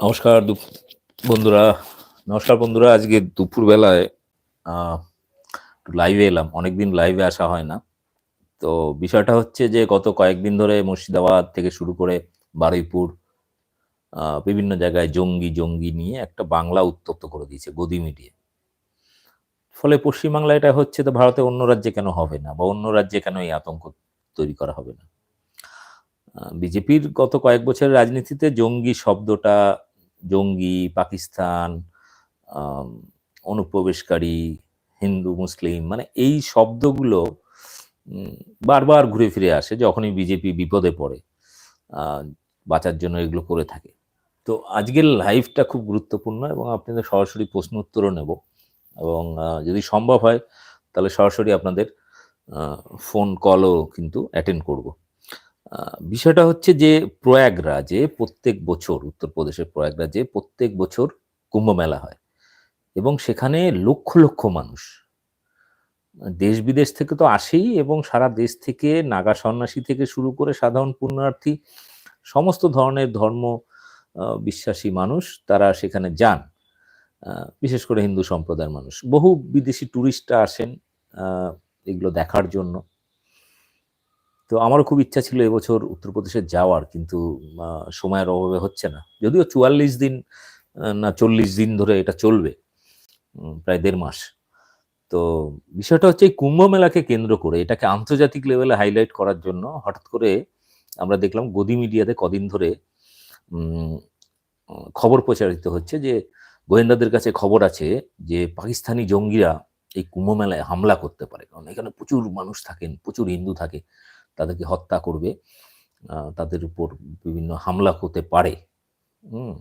নমস্কার বন্ধুরা নমস্কার বন্ধুরা, আজকে দুপুরবেলায় লাইভে এলাম। অনেকদিন লাইভে আসা হয় না। তো বিষয়টা হচ্ছে যে, গত কয়েকদিন ধরে মুর্শিদাবাদ থেকে শুরু করে বারুইপুর বিভিন্ন জায়গায় জঙ্গি জঙ্গি নিয়ে একটা বাংলা উত্তপ্ত করে দিয়েছে গদি মিডিয়া ফলে পশ্চিমবাংলা এটা হচ্ছে তো ভারতে অন্য রাজ্যে কেন হবে না? বা অন্য রাজ্যে কেন এই আতঙ্ক তৈরি করা হবে না? বিজেপির গত কয়েক বছরের রাজনীতিতে জঙ্গি শব্দটা জঙ্গি, পাকিস্তান অনুপ্রবেশকারী, হিন্দু, মুসলিম মানে এই শব্দগুলো বারবার ঘুরে ফিরে আসে যখনই বিজেপি বিপদে পড়ে বাঁচার জন্য এগুলো করে থাকে। তো আজকের লাইভটা খুব গুরুত্বপূর্ণ এবং আপনাদের সরাসরি প্রশ্ন উত্তরও নেব এবং যদি সম্ভব হয়, তাহলে সরাসরি আপনাদের ফোন কলও কিন্তু অ্যাটেন্ড করব। বিষয়টা হচ্ছে যে প্রয়াগরাজে প্রত্যেক বছর উত্তরপ্রদেশের প্রয়াগরাজে প্রত্যেক বছর কুম্ভ মেলা হয় এবং সেখানে লক্ষ লক্ষ মানুষ। দেশ বিদেশ থেকে তো আসেই এবং সারা দেশ থেকে নাগা সন্ন্যাসী থেকে শুরু করে সাধারণ পুণ্যার্থী, সমস্ত ধরনের ধর্ম বিশ্বাসী মানুষ তারা সেখানে যান বিশেষ করে হিন্দু সম্প্রদায়ের মানুষ। বহু বিদেশি ট্যুরিস্টরা আসেন এগুলো দেখার জন্য। তো আমারও খুব ইচ্ছা ছিল এবছর উত্তরপ্রদেশে যাওয়ার, কিন্তু সময়ের অভাবে হচ্ছে না। যদিও চুয়াল্লিশ দিন না, চল্লিশ দিন ধরে এটা চলবে প্রায় দেড় মাস। তো বিষয়টা হচ্ছে এই কুম্ভ মেলাকে কেন্দ্র করে, এটাকে আন্তর্জাতিক লেভেলে হাইলাইট করার জন্য হঠাৎ করে আমরা দেখলাম গদি মিডিয়াতে কদিন ধরে খবর প্রচারিত হচ্ছে যে, গোয়েন্দাদের কাছে খবর আছে যে, পাকিস্তানি জঙ্গিরা এই কুম্ভ মেলায় হামলা করতে পারে। কারণ এখানে প্রচুর মানুষ থাকেন, প্রচুর হিন্দু থাকে। তাদেরকে হত্যা করবে তাদের উপর বিভিন্ন হামলা হতে পারে, হুম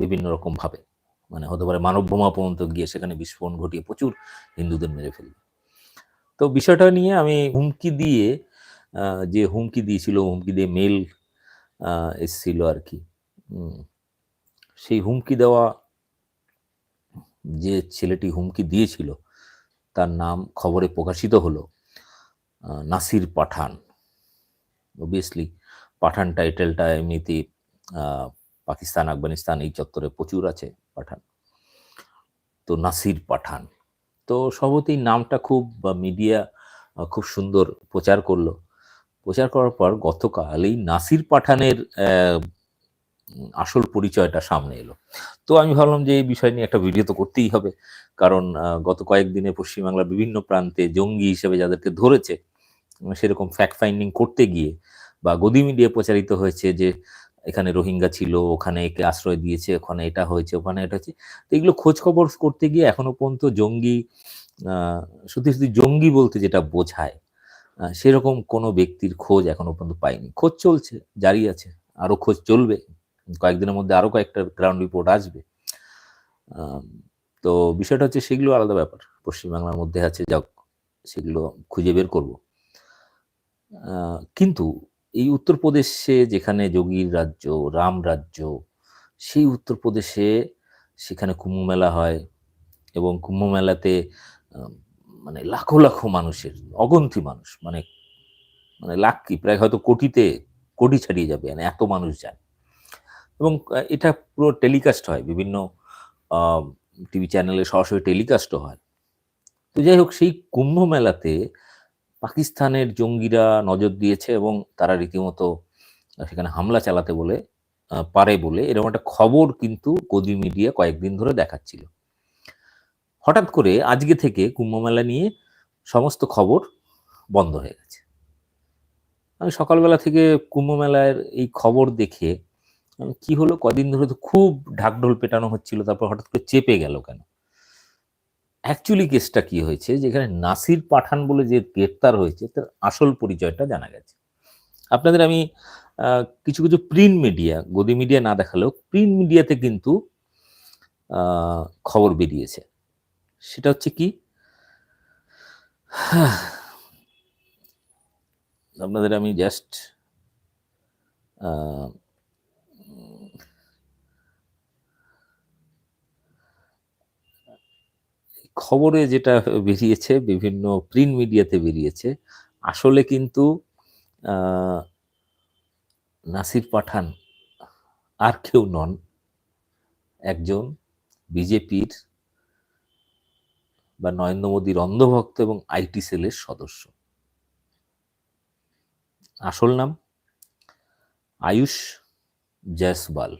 বিভিন্ন রকম ভাবে। মানে হতে পারে মানব বোমা পর্যন্ত গিয়ে সেখানে বিস্ফোরণ ঘটিয়ে প্রচুর হিন্দুদের মেরে ফেলবে। তো বিষয়টা নিয়ে আমি হুমকি দিয়ে যে হুমকি দিয়েছিল, হুমকি দিয়ে মেল এসছিল আর কি সেই হুমকি দেওয়া যে ছেলেটি হুমকি দিয়েছিল, তার নাম খবরে প্রকাশিত হলো। নাসির পাঠান। অবভিয়াসলি পাঠান টাইটেলটা এমনিতেই পাকিস্তান, আফগানিস্তান এই চত্বরে প্রচুর আছে পাঠান। তো নাসির পাঠান। তো সবতেই নামটা খুব, বা মিডিয়া খুব সুন্দর প্রচার করল। প্রচার করার পর গতকাল এই নাসির পাঠানের আসল পরিচয়টা সামনে এলো। তো আমি ভাবলাম যে এই বিষয় নিয়ে একটা ভিডিও তো করতেই হবে। কারণ গত কয়েকদিনে পশ্চিমবাংলার বিভিন্ন প্রান্তে জঙ্গি হিসেবে যাদেরকে ধরেছে সেরকম ফ্যাক্ট ফাইন্ডিং করতে গিয়ে বা গদি মিডিয়া প্রচারিত হয়েছে যে এখানে রোহিঙ্গা ছিল, ওখানে একে আশ্রয় দিয়েছে, ওখানে এটা হয়েছে, ওখানে এটা হচ্ছে তো এগুলো খোঁজ খবর করতে গিয়ে এখনও পর্যন্ত জঙ্গি সত্যি সত্যি জঙ্গি বলতে যেটা বোঝায় সেরকম কোনো ব্যক্তির খোঁজ এখনও পর্যন্ত পাইনি। খোঁজ চলছে, জারি আছে, আরও খোঁজ চলবে, কয়েকদিনের মধ্যে আরও কয়েকটা গ্রাউন্ড রিপোর্ট আসবে। তো বিষয়টা হচ্ছে সেগুলো আলাদা ব্যাপার, পশ্চিমবাংলার মধ্যে আছে, যাক, সেগুলো খুঁজে বের করব। কিন্তু এই উত্তরপ্রদেশে যেখানে যোগীর রাজ্য, রাম রাজ্য, সেই উত্তরপ্রদেশে সেখানে কুম্ভ মেলা হয় এবং কুম্ভ মেলাতে মানে লাখো লাখো মানুষের, অগন্তি মানুষ মানে মানে লাখ কি প্রায় হয়তো কোটিতে কোটি ছাড়িয়ে যাবে মানে এত মানুষ যায়। এবং এটা পুরো টেলিকাস্ট হয়, বিভিন্ন টিভি চ্যানেলে সরাসরি টেলিকাস্টও হয়। তো যাই হোক, সেই কুম্ভ মেলাতে পাকিস্তানের জঙ্গিরা নজর দিয়েছে এবং তারা রীতিমতো সেখানে হামলা চালাতে বলে পারে বলে এরকম একটা খবর কিন্তু গদি মিডিয়া কয়েকদিন ধরে দেখাচ্ছিল। হঠাৎ করে আজকে থেকে কুম্ভ মেলা নিয়ে সমস্ত খবর বন্ধ হয়ে গেছে। আমি সকালবেলা থেকে কুম্ভ মেলার এই খবর দেখে কি হলো, কদিন ধরে তো খুব ঢাকঢোল পেটানো হচ্ছিল, তারপর হঠাৎ করে চেপে গেল কেন? অ্যাকচুয়ালি কেসটা কি হয়েছে? যেখানে নাসির পাঠান বলে যে গ্রেপ্তার হয়েছে, তার আসল পরিচয়টা জানা গেছে। আপনাদের আমি কিছু কিছু প্রিন্ট মিডিয়া গদি মিডিয়া না দেখালেও প্রিন্ট মিডিয়াতে কিন্তু খবর বেরিয়েছে। সেটা হচ্ছে কি? আপনাদের আমি জাস্ট খবরে যেটা বেরিয়েছে, বিভিন্ন প্রিন্ট মিডিয়াতে বেরিয়েছে, আসলে কিন্তু নাসির পাঠান আর কেউ নন। একজন বিজেপির বা নরেন্দ্র মোদীর অন্ধভক্ত এবং আইটি সেলের সদস্য। আসল নাম আয়ুষ জয়সওয়াল।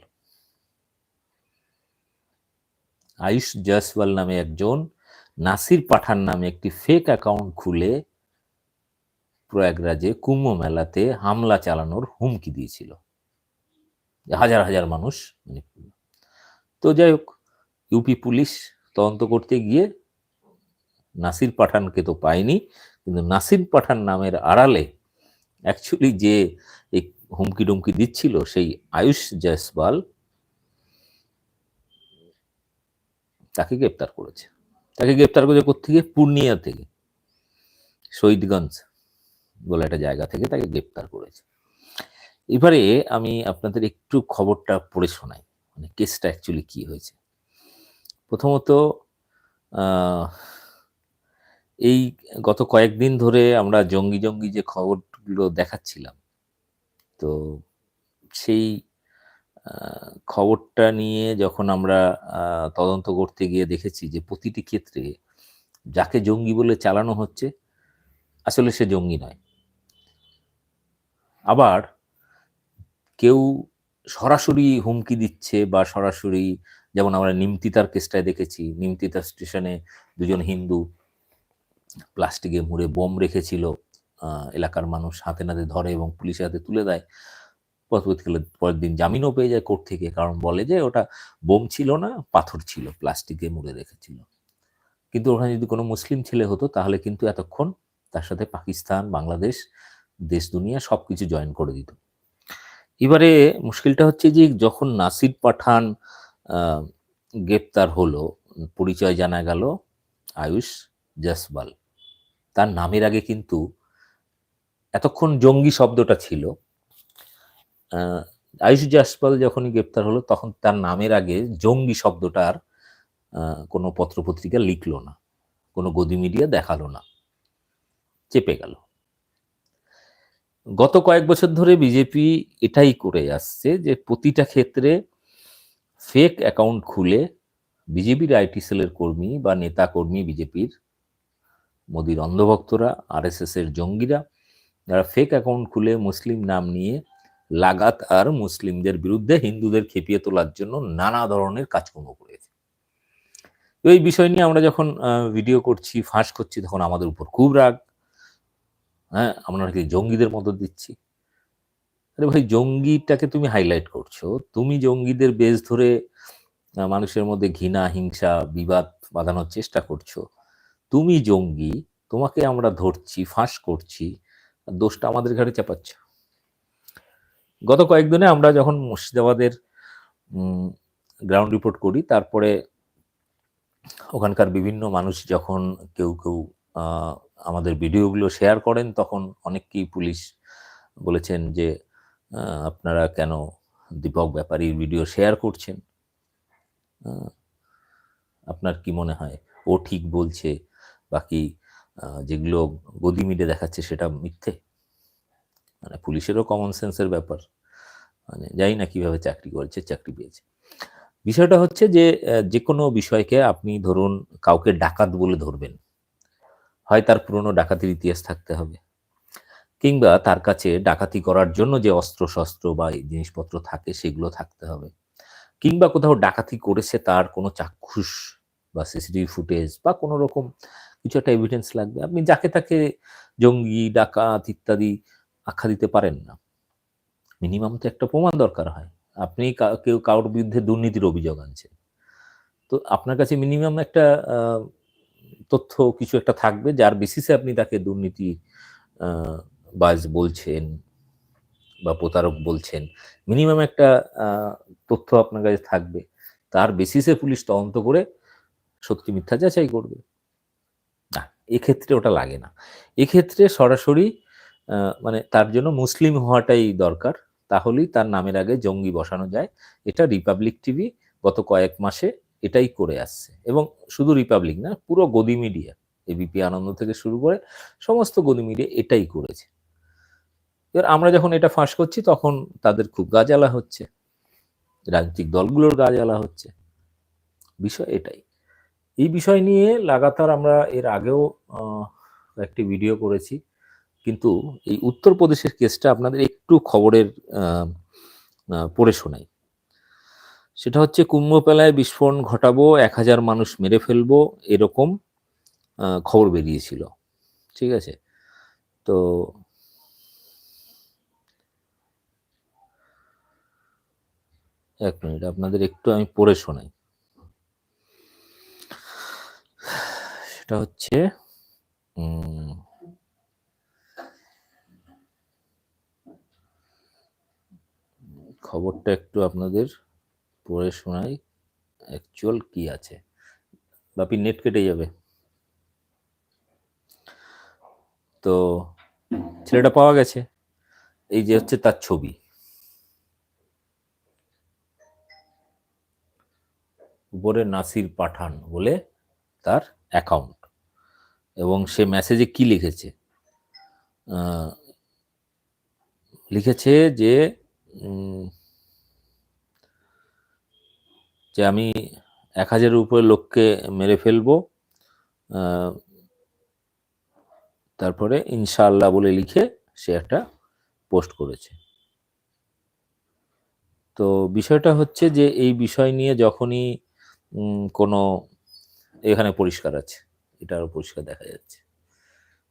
আয়ুষ জয়সওয়াল নামে একজন নাসির পাঠান নামে একটি ফেক অ্যাকাউন্ট খুলে প্রয়াগরাজে কুম্ভ মেলাতে হামলা চালানোর হুমকি দিয়েছিল। হাজার হাজার মানুষ মানে তো যাই হোক ইউপি পুলিশ তদন্ত করতে গিয়ে নাসির পাঠানকে তো পায়নি, কিন্তু নাসির পাঠান নামের আড়ালে অ্যাকচুয়ালি যে এই হুমকি ডুমকি দিচ্ছিল সেই আয়ুষ জয়সওয়াল তাকে গ্রেপ্তার করেছে। তাকে গ্রেপ্তার করেছে কোথেকে পূর্ণিয়া থেকে। শহীদগঞ্জ বলে একটা জায়গা থেকে তাকে গ্রেপ্তার করেছে। এবারে আমি আপনাদের একটু খবরটা পড়ে শোনাই। মানে কেসটা অ্যাকচুয়ালি কি হয়েছে? প্রথমত এই গত কয়েকদিন ধরে আমরা জঙ্গি জঙ্গি যে খবরগুলো দেখাচ্ছিলাম, তো সেই খবরটা নিয়ে যখন আমরা তদন্ত করতে গিয়ে দেখেছি যে প্রতিটি ক্ষেত্রে যাকে জঙ্গি বলে চালানো হচ্ছে, আসলে সে জঙ্গি নয়। আবার কেউ সরাসরি হুমকি দিচ্ছে বা সরাসরি, যেমন আমরা নিমতিতার কেসটায় দেখেছি নিমতিতার স্টেশনে দুজন হিন্দু প্লাস্টিকে মুড়ে বোম রেখেছিল এলাকার মানুষ হাতে নাতে ধরে এবং পুলিশের হাতে তুলে দেয়। পরবর্তীকালে পরের দিন জামিনও পেয়ে যায় কোর্ট থেকে, কারণ বলে যে ওটা বোম ছিল না, পাথর ছিল, প্লাস্টিকে মুড়ে রেখেছিল। কিন্তু ওখানে যদি কোনো মুসলিম ছেলে হতো, তাহলে কিন্তু এতক্ষণ তার সাথে পাকিস্তান, বাংলাদেশ, দেশ, দুনিয়া সব কিছু জয়েন করে দিত। এবারে মুশকিলটা হচ্ছে যে যখন নাসির পাঠান গ্রেপ্তার হলো, পরিচয় জানা গেল আয়ুষ জসবাল তার নামের আগে কিন্তু এতক্ষণ জঙ্গি শব্দটা ছিল আয়ুষ জাসপাল যখনই গ্রেপ্তার হলো, তখন তার নামের আগে জঙ্গি শব্দটার কোনো পত্রপত্রিকা লিখলো না, কোনো গদি মিডিয়া দেখাল না, চেপে গেল। গত কয়েক বছর ধরে বিজেপি এটাই করে আসছে যে প্রতিটা ক্ষেত্রে ফেক অ্যাকাউন্ট খুলে বিজেপির আইটি সেলের কর্মী বা নেতা কর্মী বিজেপির মোদির অন্ধভক্তরা আরএসএস এর জঙ্গিরা, যারা ফেক অ্যাকাউন্ট খুলে মুসলিম নাম নিয়ে লাগাত আর মুসলিমদের বিরুদ্ধে হিন্দুদের খেপিয়ে তোলার জন্য নানা ধরনের কাজকর্ম করেছে। এই বিষয় নিয়ে আমরা যখন ভিডিও করছি, ফাঁস করছি, তখন আমাদের উপর খুব রাগ। হ্যাঁ আমরা নাকি জঙ্গিদের মতো দিচ্ছি। আরে ভাই, জঙ্গিটাকে তুমি হাইলাইট করছ। তুমি জঙ্গিদের বেশ ধরে মানুষের মধ্যে ঘৃণা, হিংসা, বিবাদ বাঁধানোর চেষ্টা করছ। তুমি জঙ্গি, তোমাকে আমরা ধরছি, ফাঁস করছি, দোষটা আমাদের ঘাড়ে চাপাচ্ছ। গত কয়েকদিনে আমরা যখন মুর্শিদাবাদের গ্রাউন্ড রিপোর্ট করি, তারপরে ওখানকার বিভিন্ন মানুষ যখন কেউ কেউ আমাদের ভিডিওগুলো শেয়ার করেন, তখন অনেককেই পুলিশ বলেছেন যে আপনারা কেন দীপক ব্যাপারীর ভিডিও শেয়ার করছেন? আপনার কি মনে হয়? ও ঠিক বলছে, বাকি যেগুলো গদি মিডে দেখাচ্ছে সেটা মিথ্যে? মানে পুলিশেরও কমন সেন্সের ব্যাপার। মানে যাই না কীভাবে চাকরি করেছে, চাকরি পেয়েছে। বিষয়টা হচ্ছে যে যে কোনো বিষয়কে আপনি ধরুন কাউকে ডাকাত বলে ধরবেন। হয় তার পুরনো ডাকাতির ইতিহাস থাকতে হবে। কিংবা তার কাছে ডাকাতি করার জন্য যে অস্ত্র শস্ত্র বা জিনিসপত্র থাকে সেগুলো থাকতে হবে। কিংবা কোথাও ডাকাতি করেছে তার কোনো চাক্ষুষ বা সিসিটিভি ফুটেজ বা কোনো রকম কিছু একটা এভিডেন্স লাগবে। আপনি যাকে তাকে জঙ্গি, ডাকাত ইত্যাদি আখ্যা দিতে পারেন না। মিনিমাম তো একটা প্রমাণ দরকার হয়। আপনি কেউ কারোর বিরুদ্ধে দুর্নীতির অভিযোগ আনছেন। তো আপনার কাছে মিনিমাম একটা তথ্য কিছু একটা থাকবে যার বেসিসে আপনি তাকে দুর্নীতি বাজ বলছেন বা প্রতারক বলছেন। মিনিমাম একটা তথ্য আপনার কাছে থাকবে। তার বেসিসে পুলিশ তদন্ত করে সত্যি মিথ্যা যাচাই করবে। না, এক্ষেত্রে ওটা লাগে না। এক্ষেত্রে সরাসরি মানে তার জন্য মুসলিম হওয়াটাই দরকার। তাহলেই তার নামের আগে জঙ্গি বসানো যায়। এটা রিপাবলিক টিভি গত কয়েক মাসে এটাই করে আসছে। এবং শুধু রিপাবলিক না, পুরো গদি মিডিয়া এবিপি আনন্দ থেকে শুরু করে সমস্ত গদি মিডিয়া এটাই করেছে। এবার আমরা যখন এটা ফাঁস করছি, তখন তাদের খুব গাজালা হচ্ছে। রাজনৈতিক দলগুলোর গা জ্বালা হচ্ছে। বিষয় এটাই। এই বিষয় নিয়ে লাগাতার আমরা এর আগেও একটি ভিডিও করেছি। কিন্তু এই উত্তরপ্রদেশের কেসটা আপনাদের একটু খবরের পড়ে শোনাই। সেটা হচ্ছে কুম্ভমেলায় বিস্ফোরণ ঘটাবো, এক হাজার মানুষ মেরে ফেলব, এরকম খবর বেরিয়েছিল। ঠিক আছে? তো এক মিনিট, আপনাদের একটু আমি পড়ে শোনাই। সেটা হচ্ছে খবরটা একটু আপনাদের পড়ে শোনাই। অ্যাকচুয়াল কি আছে? বাপি নেট কেটে যাবে। তো ছেলেটা পাওয়া গেছে। এই যে হচ্ছে তার ছবি। উপরে নাসির পাঠান বলে তার অ্যাকাউন্ট এবং সে মেসেজে কি লিখেছে? লিখেছে যে যে আমি এক হাজারের উপরে লোককে মেরে ফেলব তারপরে ইনশাআল্লাহ বলে লিখে সে একটা পোস্ট করেছে। তো বিষয়টা হচ্ছে যে এই বিষয় নিয়ে যখনই কোনো এখানে পরিষ্কার আছে এটা আরও পরিষ্কার দেখা যাচ্ছে।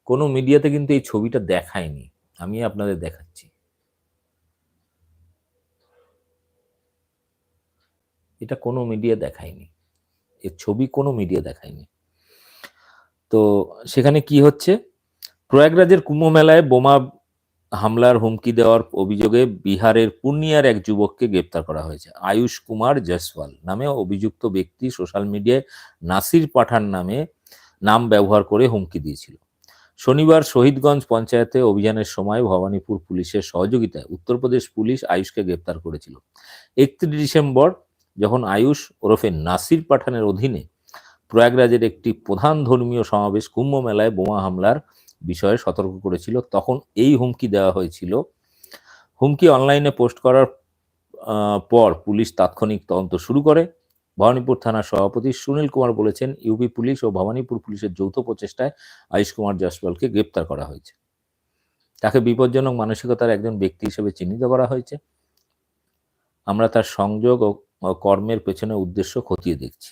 কোনো মিডিয়াতে কিন্তু এই ছবিটা দেখায়নি, আমি আপনাদের দেখাচ্ছি। এটা কোনো মিডিয়া দেখায়নি। এর ছবি কোনো মিডিয়া দেখায়নি। তো সেখানে কি হচ্ছে? প্রয়াগরাজের কুম্ভ মেলায় বোমা হামলার হুমকি দেওয়ার অভিযোগে বিহারের পূর্ণিয়ার এক যুবককে গ্রেপ্তার করা হয়েছে। আয়ুষ কুমার জয়সওয়াল নামে অভিযুক্ত ব্যক্তি সোশ্যাল মিডিয়ায় নাসির পাঠান নামে নাম ব্যবহার করে হুমকি দিয়েছিল। শনিবার শহীদগঞ্জ পঞ্চায়েতে অভিযানের সময় ভবানীপুর পুলিশের সহযোগিতায় উত্তরপ্রদেশ পুলিশ আয়ুষকে গ্রেপ্তার করেছিল। একত্রিশ ডিসেম্বর যখন আয়ুষ ওরফে নাসির পাঠানের অধীনে প্রয়াগরাজের একটি প্রধান ধর্মীয় সমাবেশ কুম্ভ মেলায় বোমা হামলার বিষয়ে সতর্ক করেছিল, তখন এই হুমকি দেওয়া হয়েছিল। হুমকি অনলাইনে পোস্ট করার পর পুলিশ তাৎক্ষণিক তদন্ত শুরু করে। ভবানীপুর থানার সভাপতি সুনীল কুমার বলেছেন, ইউপি পুলিশ ও ভবানীপুর পুলিশের যৌথ প্রচেষ্টায় আয়ুষ কুমার জয়সওয়ালকে গ্রেপ্তার করা হয়েছে। তাকে বিপজ্জনক মানসিকতার একজন ব্যক্তি হিসেবে চিহ্নিত করা হয়েছে। আমরা তার সংযোগ ও কর্মের পেছনে উদ্দেশ্য খতিয়ে দেখছি।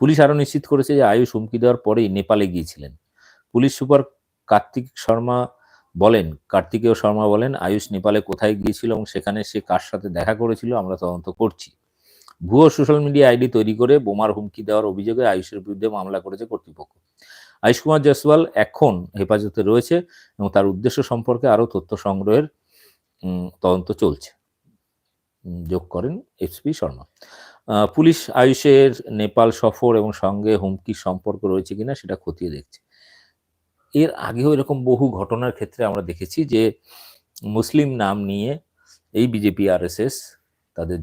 পুলিশ আরও নিশ্চিত করেছে যে আয়ুষ হুমকি দেওয়ার পরেই নেপালে গিয়েছিলেন। পুলিশ সুপার কার্তিক শর্মা বলেন, কার্তিকেয় শর্মা বলেন, আয়ুষ নেপালে কোথায় গিয়েছিল এবং সেখানে সে কার সাথে দেখা করেছিল আমরা তদন্ত করছি। ভুয়ো সোশ্যাল মিডিয়া আইডি তৈরি করে বোমার হুমকি দেওয়ার অভিযোগে আয়ুষের বিরুদ্ধে মামলা করেছে কর্তৃপক্ষ। আয়ুষ কুমার জয়সওয়াল এখন হেফাজতে রয়েছে এবং তার উদ্দেশ্য সম্পর্কে আরও তথ্য সংগ্রহের তদন্ত চলছে। যোগ করেন এসপি শর্মা। পুলিশ আয়ুষের নেপাল সফর এবং সঙ্গে হুমকির সম্পর্ক রয়েছে কিনা সেটা খতিয়ে দেখছে। এর আগেও এরকম বহু ঘটনার ক্ষেত্রে আমরা দেখেছি যে মুসলিম নাম নিয়ে এই বিজেপি, আরএসএস তাদের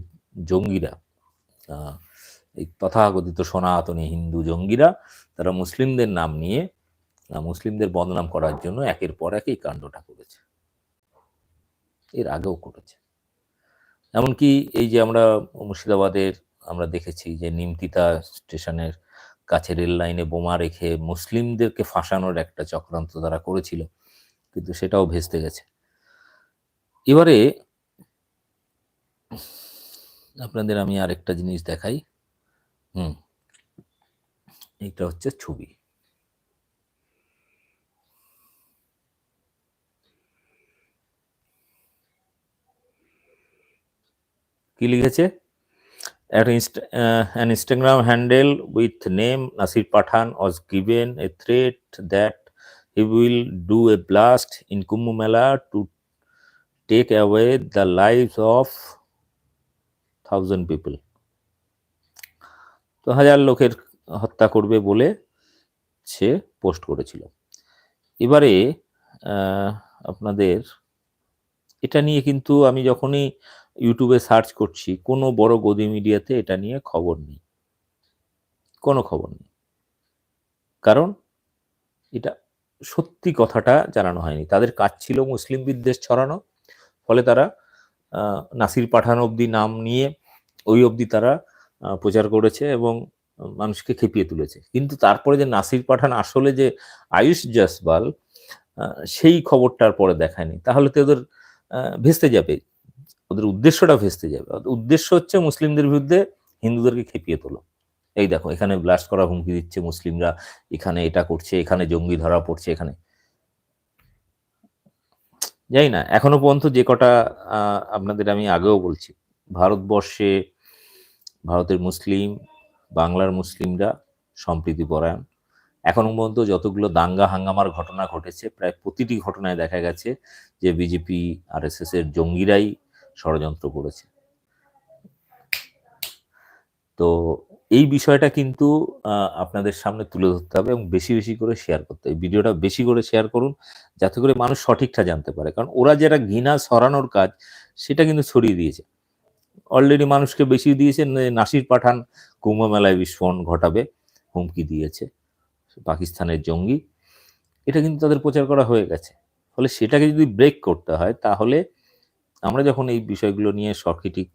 জঙ্গিরা এই তথাকথিত সনাতনী হিন্দু জঙ্গিরা তারা মুসলিমদের নাম নিয়ে মুসলিমদের বদনাম করার জন্য একের পর এক এই কাণ্ডটা করেছে। এর আগেও করেছে। এমনকি এই যে আমরা মুর্শিদাবাদের আমরা দেখেছি যে নিমতিতা স্টেশনের কাছে রেল লাইনে বোমা রেখে মুসলিমদেরকে ফাঁসানোর একটা চক্রান্ত তারা করেছিল, কিন্তু সেটাও ভেস্তে গেছে। এবারে আপনাদের আমি আরেকটা জিনিস দেখাই। হুম এইটা হচ্ছে ছবি। কি লিখেছে? An Instagram handle with name Nasir Pathan was given a threat that he will do a blast in Kumbh Mela to take away the life of thousand people তো হাজার লোকের হত্যা করবে বলে সে পোস্ট করেছিল। এবারে আপনাদের এটা নিয়ে কিন্তু আমি যখনই ইউটিউবে সার্চ করছি, কোনো বড় গদি মিডিয়াতে এটা নিয়ে খবর নেই। কোনো খবর নেই। কারণ এটা সত্যি কথাটা জানানো হয়নি। তাদের কাজ ছিল মুসলিম বিদ্বেষ ছড়ানো, ফলে তারা নাসির পাঠান অব্দি নাম নিয়ে ওই অবধি তারা প্রচার করেছে এবং মানুষকে খেপিয়ে তুলেছে। কিন্তু তারপরে যে নাসির পাঠান আসলে যে আয়ুষ জসবাল সেই খবরটার পরে দেখায়নি। তাহলে তো ওদের ভেস্তে যাবে। ওদের উদ্দেশ্যটা ভেস্তে যাবে। উদ্দেশ্য হচ্ছে মুসলিমদের বিরুদ্ধে হিন্দুদেরকে খেপিয়ে তোলো। এই দেখো, এখানে ব্লাস্ট করা হুমকি দিচ্ছে মুসলিমরা, এখানে এটা করছে, এখানে জঙ্গি ধরা পড়ছে, এখানে। যাই না, এখনও পর্যন্ত যে কটা আপনাদের আমি আগেও বলছি, ভারতবর্ষে ভারতের মুসলিম, বাংলার মুসলিমরা সম্প্রীতি পরায়ণ। এখনও পর্যন্ত যতগুলো দাঙ্গা হাঙ্গামার ঘটনা ঘটেছে, প্রায় প্রতিটি ঘটনায় দেখা গেছে যে বিজেপি, আর এর জঙ্গিরাই ষড়যন্ত্র করেছে। তো এই বিষয়টা কিন্তু আপনাদের সামনে তুলে ধরতে হবে এবং বেশি বেশি করে শেয়ার করতে হবে। ভিডিওটা বেশি করে শেয়ার করুন, যাতে করে মানুষ সঠিকটা জানতে পারে। কারণ ওরা যেটা ঘৃণা সরানোর কাজ, সেটা কিন্তু ছড়িয়ে দিয়েছে। অলরেডি মানুষকে বেশি দিয়েছে নাসির পাঠান কুম্ভ মেলায় বিস্ফোরণ ঘটাবে, হুমকি দিয়েছে পাকিস্তানের জঙ্গি। এটা কিন্তু তাদের প্রচার করা হয়ে গেছে। ফলে সেটাকে যদি ব্রেক করতে হয়, তাহলে আমরা যখন এই বিষয়গুলো নিয়ে সঠিক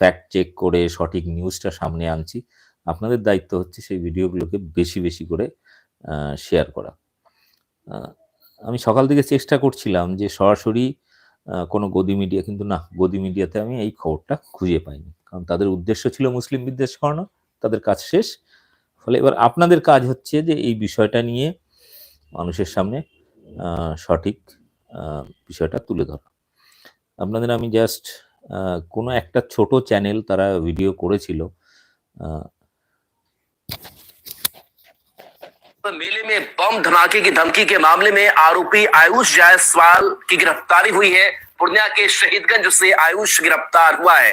ফ্যাক্ট চেক করে, সঠিক নিউজটা সামনে আনছি, আপনাদের দায়িত্ব হচ্ছে সেই ভিডিওগুলোকে বেশি বেশি করে শেয়ার করা। আমি সকাল থেকে চেষ্টা করছিলাম যে সরাসরি কোনো গদি মিডিয়া কিন্তু না, গদি মিডিয়াতে আমি এই খবরটা খুঁজে পাইনি। কারণ তাদের উদ্দেশ্য ছিল মুসলিম বিদ্বেষ করানো, তাদের কাজ শেষ। ফলে এবার আপনাদের কাজ হচ্ছে যে এই বিষয়টা নিয়ে মানুষের সামনে সঠিক বিষয়টা তুলে ধরা। আপনাদের আমি জাস্ট কোনো একটা ছোট চ্যানেল তারা ভিডিও করেছিল আহ, मेले में बम धमाके की धमकी के मामले में आरोपी आयुष जायसवाल की गिरफ्तारी हुई है पूर्णिया के शहीदगंज से आयुष गिरफ्तार हुआ है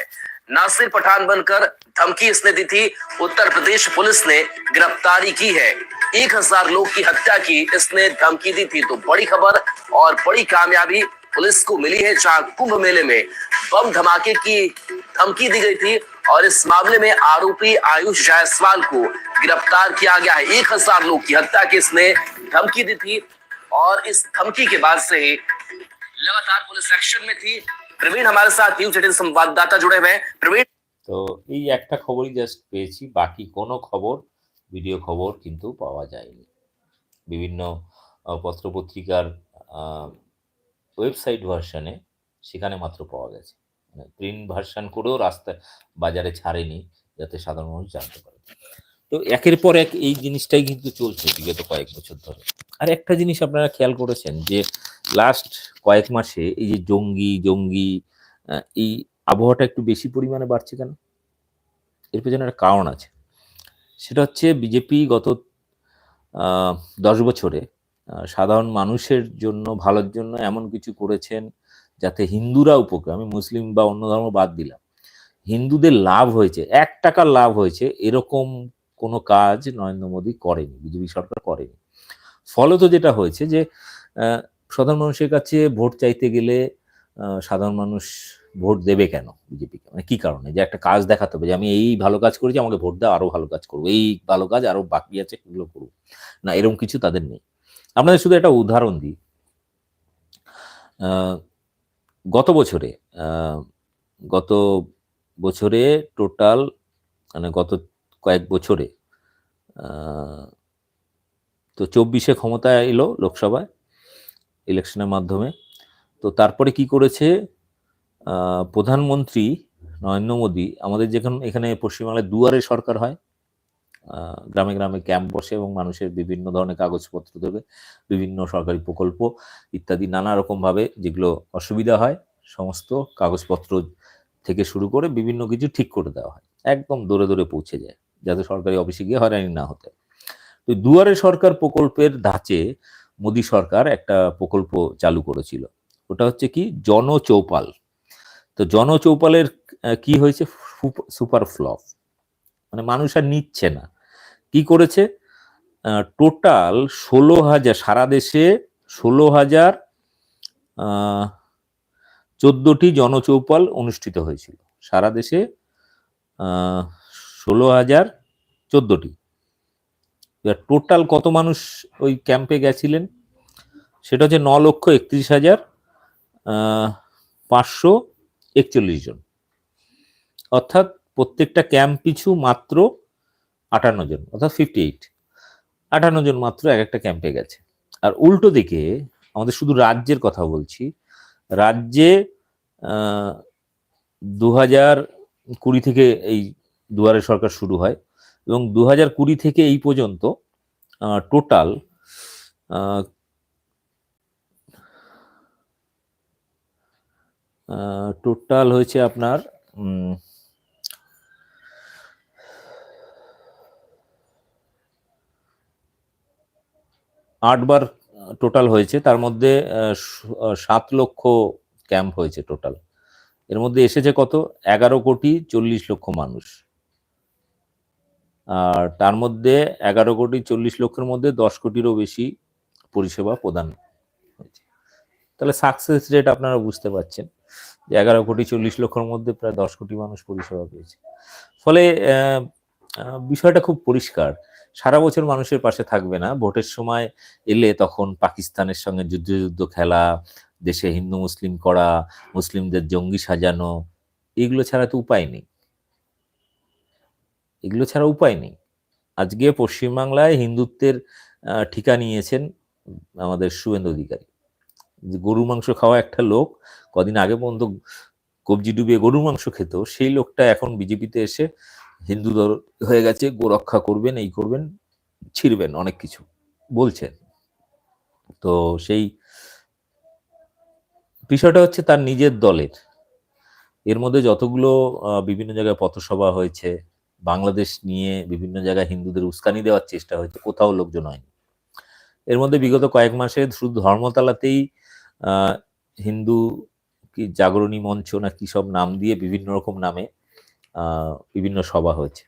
नासिर पठान बनकर धमकी इसने दी थी उत्तर प्रदेश पुलिस ने गिरफ्तारी की है एक हजार लोग की हत्या की इसने धमकी दी थी तो बड़ी खबर और बड़ी कामयाबी पुलिस को मिली है जहां कुंभ मेले में बम धमाके की धमकी दी गई थी और इस मामले में आरोपी आयुष जायसवाल को गिरफ्तार किया गया है एक हजार लोग की हत्या की इसने धमकी दी थी और इस धमकी के बाद से ही लगातार पुलिस एक्शन में थी प्रवीण हमारे साथ न्यूज एटीन संवाददाता जुड़े हुए हैं प्रवीण তো এই একটা খবরই জাস্ট পেয়েছি বাকি কোনো খবর ভিডিও খবর কিন্তু পাওয়া যায়নি বিভিন্ন আহ, পত্রপত্রিকার ওয়েবসাইট ভার্সনে সেখানে মাত্র পাওয়া গেছে। মানে প্রিন্ট ভার্সন করেও রাস্তা বাজারে ছাড়েনি, যাতে সাধারণ মানুষ জানতে পারে। তো একের পর এক এই জিনিসটাই কিন্তু চলছে বিগত কয়েক বছর ধরে। আর একটা জিনিস আপনারা খেয়াল করেছেন যে লাস্ট কয়েক মাসে এই যে জঙ্গি জঙ্গি এই আবহাওয়াটা একটু বেশি পরিমাণে বাড়ছে কেন? এর পেছনে একটা কারণ আছে। সেটা হচ্ছে বিজেপি গত দশ বছরে সাধারণ মানুষের জন্য, ভালোর জন্য এমন কিছু করেছেন যাতে হিন্দুরা উপকার আমি মুসলিম বা অন্য ধর্ম বাদ দিলাম, হিন্দুদের লাভ হয়েছে, এক টাকার লাভ হয়েছে, এরকম কোনো কাজ নরেন্দ্র মোদী করেনি, বিজেপি সরকার করেনি। ফলত যেটা হয়েছে যে সাধারণ মানুষের কাছে ভোট চাইতে গেলে সাধারণ মানুষ ভোট দেবে কেন বিজেপিকে? মানে কি কারণে? যে একটা কাজ দেখাতে হবে যে আমি এই ভালো কাজ করেছি, আমাকে ভোট দাও, আরও ভালো কাজ করব, এই ভালো কাজ আরও বাকি আছে, এগুলো করব। না, এরকম কিছু তাদের নেই। আপনাদের শুধু একটা উদাহরণ দিই। গত বছরে গত বছরে টোটাল মানে গত কয়েক বছরে তো চব্বিশে ক্ষমতায় এলো লোকসভায় ইলেকশনের মাধ্যমে। তো তারপরে কি করেছে? প্রধানমন্ত্রী নরেন্দ্র মোদী, আমাদের যেখানে, এখানে পশ্চিমবাংলায় দুয়ারে সরকার হয়। গ্রামে গ্রামে ক্যাম্প বসে এবং মানুষের বিভিন্ন ধরনের কাগজপত্র দেবে বিভিন্ন সরকারি প্রকল্প ইত্যাদি নানা রকম ভাবে যেগুলো অসুবিধা হয় সমস্ত কাগজপত্র থেকে শুরু করে বিভিন্ন কিছু ঠিক করে দেওয়া হয় একদম দূরে দূরে পৌঁছে যায় যাতে সরকারি অফিসে গিয়ে হয়রানি না হতে তো দুয়ারে সরকার প্রকল্পের ধাঁচে মোদী সরকার একটা প্রকল্প চালু করেছিল ওটা হচ্ছে কি জনচৌপাল। তো জনচৌপালের আহ, কি হয়েছে? সুপার ফ্লপ মানে মানুষ আর নিচ্ছে না। কি করেছে? টোটাল ষোলো হাজার, সারা দেশে ষোলো হাজার চোদ্দটি জনচৌপাল অনুষ্ঠিত হয়েছিল। সারা দেশে ষোলো হাজার চোদ্দটি। টোটাল কত মানুষ ওই ক্যাম্পে গেছিলেন? সেটা হচ্ছে ন লক্ষ একত্রিশ হাজার পাঁচশো একচল্লিশ জন। অর্থাৎ প্রত্যেকটা ক্যাম্প পিছু মাত্র আটান্ন জন, অর্থাৎ ফিফটি এইট আটান্ন জন মাত্র এক একটা ক্যাম্পে গেছে। আর উল্টো দিকে আমাদের শুধু রাজ্যের কথা বলছি, রাজ্যে দু হাজার কুড়ি থেকে এই দুয়ারে সরকার শুরু হয় এবং দু হাজার কুড়ি থেকে এই পর্যন্ত টোটাল টোটাল হয়েছে আপনার আটবার টোটাল হয়েছে। তার মধ্যে সাত লক্ষ ক্যাম্প হয়েছে টোটাল এর মধ্যে এসেছে কত? এগারো কোটি চল্লিশ লক্ষ মানুষ। আর তার মধ্যে এগারো কোটি চল্লিশ লক্ষের মধ্যে দশ কোটিরও বেশি পরিষেবা প্রদান হয়েছে। তাহলে সাকসেস রেট আপনারা বুঝতে পারছেন যে এগারো কোটি চল্লিশ লক্ষের মধ্যে প্রায় দশ কোটি মানুষ পরিষেবা পেয়েছে। ফলে বিষয়টা খুব পরিষ্কার সারা বছর মানুষের পাশে থাকবে না। ভোটের সময় এলে তখন পাকিস্তানের সঙ্গে যুদ্ধ যুদ্ধ খেলা, দেশে হিন্দু, মুসলিম করা, মুসলিমদের জঙ্গি সাজানো, এগুলো ছাড়া তো উপায় নেই। এগুলো ছাড়া উপায় নেই। আজকে পশ্চিমবাংলায় হিন্দুত্বের ঠিকা নিয়েছেন আমাদের শুভেন্দু অধিকারী। গরু মাংস খাওয়া একটা লোক, কদিন আগে পর্যন্ত কবজি ডুবিয়ে গরুর মাংস খেত, সেই লোকটা এখন বিজেপিতে এসে হিন্দু হয়ে গেছে গোরক্ষা করবেন, এই করবেন, ছিড়বেন অনেক কিছু, বলছেন। তো সেই বিষয়টা হচ্ছে তার নিজের দলের। এর মধ্যে যতগুলো বিভিন্ন জায়গায় পথসভা হয়েছে, বাংলাদেশ নিয়ে বিভিন্ন জায়গায় হিন্দুদের উস্কানি দেওয়ার চেষ্টা হয়েছে, কোথাও লোকজন হয়নি। এর মধ্যে বিগত কয়েক মাসে শুধু ধর্মতলাতেই হিন্দু কি জাগরণী মঞ্চ না কি সব নাম দিয়ে বিভিন্ন রকম নামে বিভিন্ন সভা হয়েছে।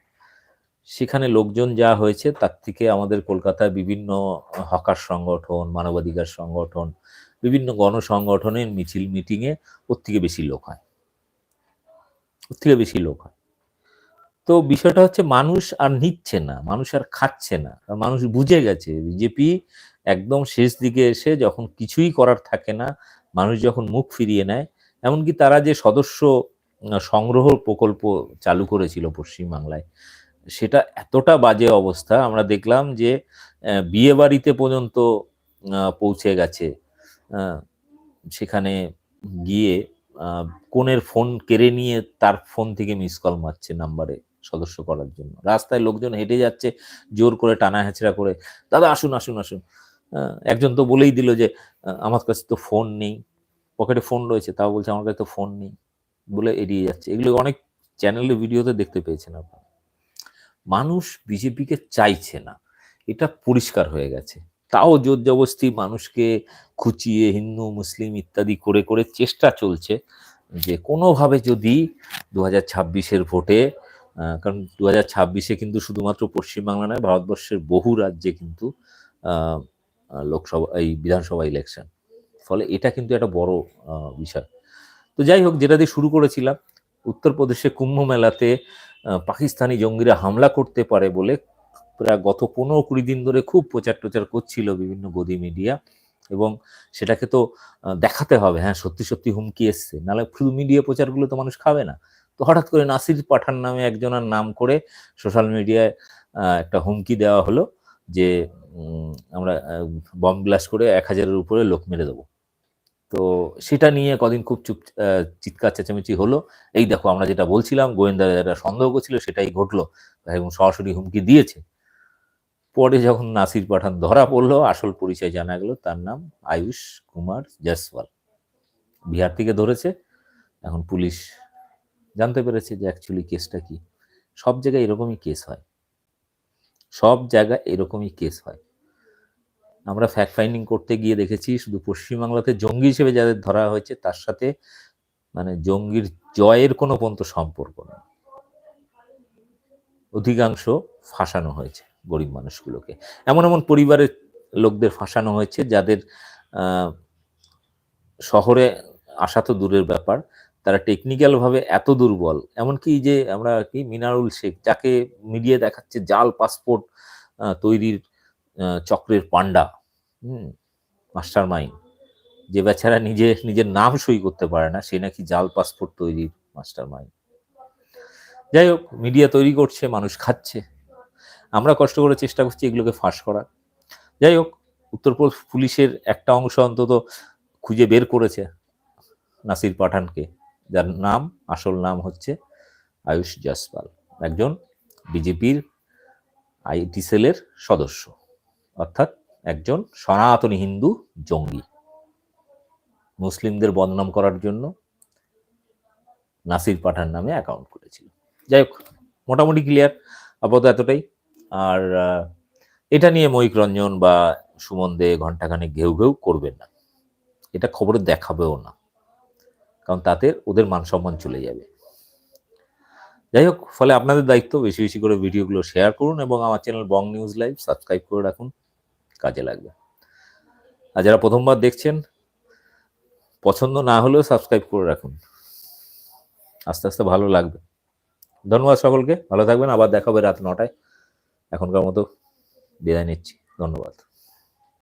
সেখানে লোকজন যা হয়েছে, তার থেকে আমাদের কলকাতায় বিভিন্ন হকার সংগঠন, মানবাধিকার সংগঠন, বিভিন্ন গণসংগঠনের মিছিল মিটিংয়ে ওর থেকে বেশি লোক হয়। ওর থেকে বেশি লোক হয়। তো বিষয়টা হচ্ছে মানুষ আর নিচ্ছে না, মানুষ আর খাচ্ছে না। মানুষ বুঝে গেছে, বিজেপি একদম শেষ দিকে এসে যখন কিছুই করার থাকে না, মানুষ যখন মুখ ফিরিয়ে নেয়, এমনকি তারা যে সদস্য সংগ্রহ প্রকল্প চালু করেছিল পশ্চিমবাংলায়। সেটা এতটা বাজে অবস্থা, আমরা দেখলাম যে বিয়ে বাড়িতে পর্যন্ত পৌঁছে গেছে। সেখানে গিয়ে কনের ফোন কেড়ে নিয়ে তার ফোন থেকে মিস কল মারছে নাম্বারে সদস্য করার জন্য। রাস্তায় লোকজন হেঁটে যাচ্ছে, জোর করে টানা হেঁচড়া করে, দাদা, আসুন আসুন আসুন। একজন তো বলেই দিল যে আমার কাছে তো ফোন নেই। পকেটে ফোন রয়েছে, তাও বলছে, আমার কাছে তো ফোন নেই। বলে এড়িয়ে যাচ্ছে। এগুলো অনেক চ্যানেলে ভিডিওতে দেখতে পেয়েছেন আপনারা মানুষ বিজেপিকে চাইছে না। এটা পরিষ্কার হয়ে গেছে। তাও জোর জবস্তি মানুষকে খুঁচিয়ে হিন্দু, মুসলিম ইত্যাদি করে করে চেষ্টা চলছে যে কোনোভাবে যদি দু হাজার ছাব্বিশের ভোটে কারণ দু হাজার ছাব্বিশে কিন্তু শুধুমাত্র পশ্চিমবাংলা নয়, ভারতবর্ষের বহু রাজ্যে কিন্তু লোকসভা, এই বিধানসভা ইলেকশন ফলে এটা কিন্তু একটা বড় বিষয়। তো যাই হোক, যেটা দিয়ে শুরু করেছিলাম, উত্তরপ্রদেশে কুম্ভ মেলাতে পাকিস্তানি জঙ্গিরা হামলা করতে পারে বলে প্রায় গত পনেরো কুড়ি দিন ধরে খুব প্রচার টোচার করছিল বিভিন্ন গদি মিডিয়া এবং সেটাকে তো দেখাতে হবে। হ্যাঁ সত্যি সত্যি হুমকি এসছে। নাহলে শুধু মিডিয়া প্রচারগুলো তো মানুষ খাবে না। তো হঠাৎ করে নাসির পাঠান নামে একজনের নাম করে সোশ্যাল মিডিয়ায় একটা হুমকি দেওয়া হলো যে আমরা বম ব্লাস্ট করে এক হাজারের উপরে লোক মেরে দেবো। তো সেটা নিয়ে কদিন খুব চুপ চিৎকার চেঁচামেচি হলো। এই দেখো, আমরা যেটা বলছিলাম, গোয়েন্দারা যেটা সন্দেহ করছিল, সেটাই ঘটলো। এবং সরাসরি হুমকি দিয়েছে। পরে যখন নাসির পাঠান ধরা পড়ল, আসল পরিচয় জানা গেল, তার নাম আয়ুষ কুমার জয়সওয়াল। বিহার থেকে ধরেছে। এখন পুলিশ জানতে পেরেছে যে অ্যাকচুয়ালি কেসটা কি। সব জায়গায় এরকমই কেস হয়। সব জায়গায় এরকমই কেস হয়। আমরা ফ্যাক্ট ফাইন্ডিং করতে গিয়ে দেখেছি, শুধু পশ্চিমবাংলাতে জঙ্গি হিসেবে যাদের ধরা হয়েছে, তার সাথে মানে জঙ্গির জয়ের কোনো পর্যন্ত সম্পর্ক নেই। অধিকাংশ ফাঁসানো হয়েছে গরিব মানুষগুলোকে। এমন এমন পরিবারের লোকদের ফাঁসানো হয়েছে যাদের শহরে আসা তো দূরের ব্যাপার, তারা টেকনিক্যালভাবে এত দুর্বল, এমনকি যে আমরা কি মিনারুল শেখ, যাকে মিডিয়া দেখাচ্ছে, জাল পাসপোর্ট তৈরির চক্রের পান্ডা হুম মাস্টার মাইন্ড যে বেচারা নিজে, নিজের নাম সই করতে পারে না, সে নাকি জাল পাসপোর্ট তৈরির মাস্টার মাইন্ড যাই হোক, মিডিয়া তৈরি করছে, মানুষ খাচ্ছে। আমরা কষ্ট করে চেষ্টা করছি এগুলোকে ফাঁস করার। যাই হোক, উত্তরপ্রদেশ পুলিশের একটা অংশ অন্তত খুঁজে বের করেছে নাসির পাঠানকে, যার নাম, আসল নাম হচ্ছে আয়ুষ জসপাল একজন বিজেপির আইটি সেলের সদস্য। অর্থাৎ একজন সনাতনী হিন্দু জঙ্গি। মুসলিমদের বদনাম করার জন্য নাসির পাঠান নামে অ্যাকাউন্ট করেছিল যাই হোক, মোটামুটি ক্লিয়ার আপাতত এতটাই। আর এটা নিয়ে ময়িক রঞ্জন বা সুমন দে ঘন্টাখানেক ঘেউ ঘেউ করবেন না। এটা খবরে দেখাবেও না। কারণ তাতে ওদের মান সম্মান চলে যাবে। যাই হোক, ফলে আপনাদের দায়িত্ব বেশি বেশি করে ভিডিওগুলো শেয়ার করুন এবং আমার channel Bong news live subscribe করে রাখুন। কাজে লাগবে। আর যারা প্রথমবার দেখছেন, পছন্দ না হলেও সাবস্ক্রাইব করে রাখুন। আস্তে আস্তে ভালো লাগবে। ধন্যবাদ সকলকে। ভালো থাকবেন। আবার দেখাবে রাত নটায়। এখনকার মতো বিদায় নিচ্ছি। ধন্যবাদ।